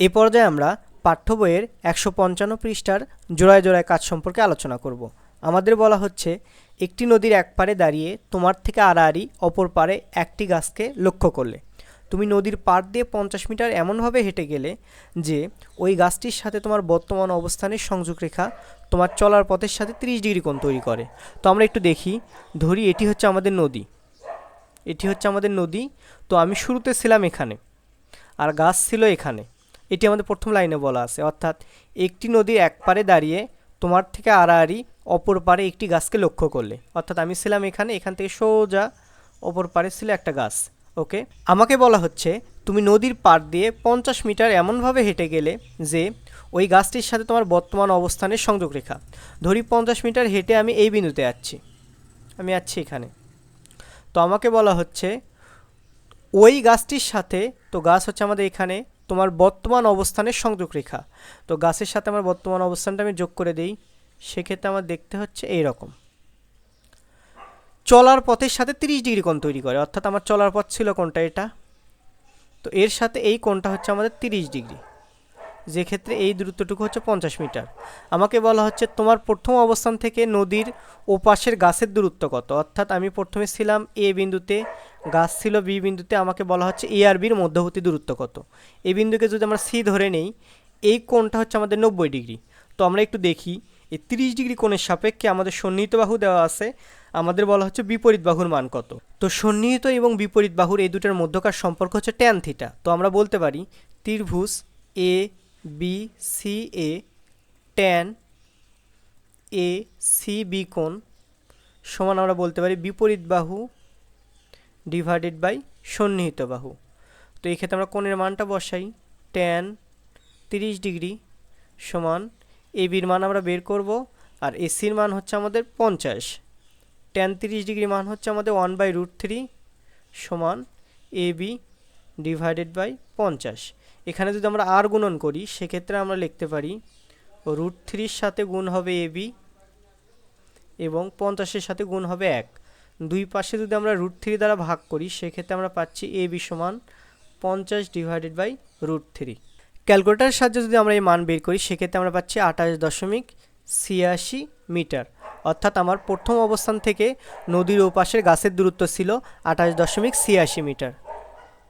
এ পর্যায়ে আমরা পাঠ্য বইয়ের একশো পঞ্চান্ন পৃষ্ঠার জোড়ায় জোড়ায় কাজ সম্পর্কে আলোচনা করব। আমাদের বলা হচ্ছে, একটি নদীর এক পারে দাঁড়িয়ে তোমার থেকে আড়াআড়ি, অপর পারে একটি গাছকে লক্ষ্য করলে। তুমি নদীর পাড় দিয়ে পঞ্চাশ মিটার এমনভাবে হেঁটে গেলে যে, ওই গাছটির সাথে তোমার বর্তমান অবস্থানের সংযোগ রেখা তোমার চলার পথের সাথে তিরিশ ডিগ্রি কোণ তৈরি করে। তো আমরা একটু দেখি, ধরি এটি হচ্ছে আমাদের নদী। এটি হচ্ছে আমাদের নদী, তো আমি শুরুতে ছিলাম এখানে, আর গাছ ছিল এখানে। এটি আমাদের প্রথম লাইনে বলা আছে। অর্থাৎ একটি নদীর এক পারে দাঁড়িয়ে তোমার থেকে আড়াআড়ি অপর পারে একটি গাছকে লক্ষ্য করলে। অর্থাৎ আমি ছিলাম এখানে, এখান থেকে সোজা অপর পারে ছিল একটা গাছ। ওকে? আমাকে বলা হচ্ছে, তুমি নদীর পাড় দিয়ে পঞ্চাশ মিটার এমনভাবে হেঁটে গেলে যে ওই গাছটির সাথে তোমার বর্তমান অবস্থানের সংযোগ রেখা ধরি পঞ্চাশ মিটার হেঁটে আমি এই বিন্দুতে যাচ্ছি। আমি যাচ্ছি এখানে। তো আমাকে বলা হচ্ছে, ওই গাছটির সাথে, তো গাছ হচ্ছে আমাদের এখানে তোমার বর্তমান অবস্থানের সংযোগ রেখা। তো গাছের সাথে আমার বর্তমান অবস্থানটা আমি যোগ করে দিই। সেক্ষেত্রে আমার দেখতে হচ্ছে এই রকম চলার পথের সাথে তিরিশ ডিগ্রি কোণ তৈরি করে। অর্থাৎ আমার চলার পথ ছিল কোনটা এটা। তো এর সাথে এই কোণটা হচ্ছে আমাদের তিরিশ ডিগ্রি। যে ক্ষেত্রে এই দূরত্বটুকু হচ্ছে পঞ্চাশ মিটার। আমাকে বলা হচ্ছে তোমার প্রথম অবস্থান থেকে নদীর ওপাশের গাছের দূরত্ব কত? অর্থাৎ আমি প্রথমে ছিলাম এ বিন্দুতে, গাছ ছিল বি বিন্দুতে, আমাকে বলা হচ্ছে এ আর বির মধ্যবর্তী দূরত্ব কত? এই বিন্দুকে যদি আমরা সি ধরে নেই, এই কোণটা হচ্ছে আমাদের নব্বই ডিগ্রি। তো আমরা একটু দেখি এই তিরিশ ডিগ্রি কোণের সাপেক্ষে আমাদের সন্নিহিত বাহু দেওয়া আছে, আমাদের বলা হচ্ছে বিপরীত বাহুর মান কত? তো সন্নিহিত এবং বিপরীত বাহুর এই দুটার মধ্যকার সম্পর্ক হচ্ছে ট্যান থিটা তো আমরা বলতে পারি, ত্রিভুজ A B C A tan A C B কোণ সমান আমরা বলতে পারি বিপরীত বাহু ডিভাইডেড বাই সন্নিহিত বাহু। তো এই ক্ষেত্রে আমরা কোণের মানটা বসাই। ট্যান তিরিশ ডিগ্রি সমান এ বির মান আমরা বের করব আর এসির মান হচ্ছে আমাদের পঞ্চাশ। ট্যান তিরিশ ডিগ্রি মান হচ্ছে আমাদের ওয়ান বাই রুট থ্রি সমান এ বি ডিভাইডেড বাই পঞ্চাশ। এখানে যদি আমরা আর গুণন করি, সেক্ষেত্রে আমরা লিখতে পারি রুট থ্রির সাথে গুণ হবে এ বি এবং পঞ্চাশের সাথে গুণ হবে এক। দুই পাশে যদি আমরা রুট থ্রি দ্বারা ভাগ করি, সেক্ষেত্রে আমরা পাচ্ছি এ বি সমান পঞ্চাশ ডিভাইডেড বাই রুট থ্রি ক্যালকুলেটারের সাহায্যে যদি আমরা এই মান বের করি, সেক্ষেত্রে আমরা পাচ্ছি আঠাশ দশমিক ছিয়াশি মিটার। অর্থাৎ আমার প্রথম অবস্থান থেকে নদীর ওপাশের গাছের দূরত্ব ছিল আঠাশ দশমিক ছিয়াশি মিটার।